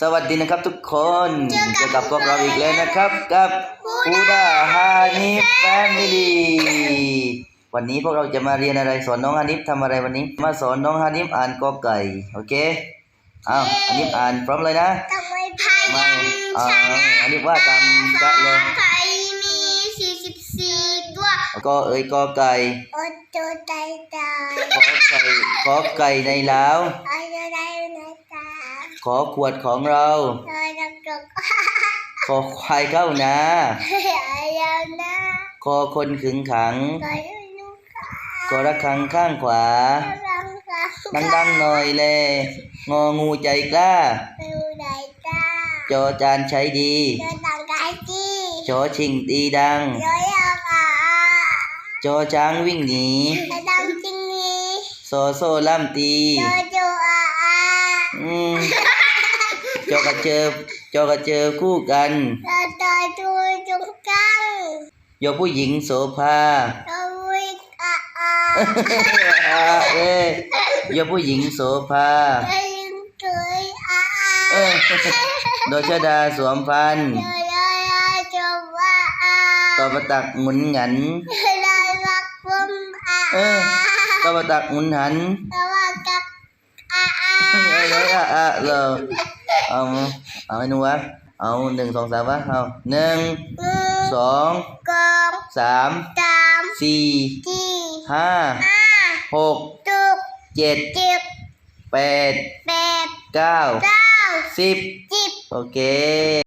สวัสดีนะครับทุกคนเจอกับพวกเราอีกแล้วนะครับ กับฟูดาฮานิฟแฟมิลี่วันนี้พวกเราจะมาเรียนอะไรสอนน้องฮานิฟทำอะไรวันนี้ มาสอนน้องฮานิฟอ่านกอไก่โอเคอ้าวฮานิฟอ่านพร้อมเลยนะทำไมพาไม่ยันอ่าชนะฮานิฟว่าตามจะเลยไข่มีสี่สิบสี่ตัวก็เอ่ยกอไก่โอ้ตัวใจตายขอไก่ขอไก่ในเล้าว ขอขวดของเราตัวจักรกขอควายเข้านาอายุนะขอคนขึงขังก็ยังนุ่งขาขอระฆังข้างขวาลังขาดังๆหน่อยแลงองูใจกล้าไปดูไหนตาจอจานใช้ดีตัวต่างกายจีจอชิงตีดังย้อยเอาอะจอช้างวิ่งหนีตัวดังจริงนี้โซโซ่ล่ำตีตัวจูอะอะ อืมจอกระเจอจอกระเจอคู่กันตัวตัวจูจุงกังยอผู้หญิงโสภาตัววิ่งอะอะเอ้ยยอผู้หญิงโสภาตัวยิงตัวอะเออะอโดชดาสวมพันธุ์ตัวย้อยอะจูว่าอะต่อประตักหมุนหงันได้รักผมอะเออต่อประตักหมุนหันแต่ว่ากับอะอะ เอ้ยอะอะ เราเอาเอาไอ้หนูวะเอาหนึ่งสองสามวะเอาหนึ่งอืมสองกองสามสามสี่สี่ห้าห้าหกตุกเจ็ดเจ็บแปดแปดเก้าเก้าสิบสิบโอเค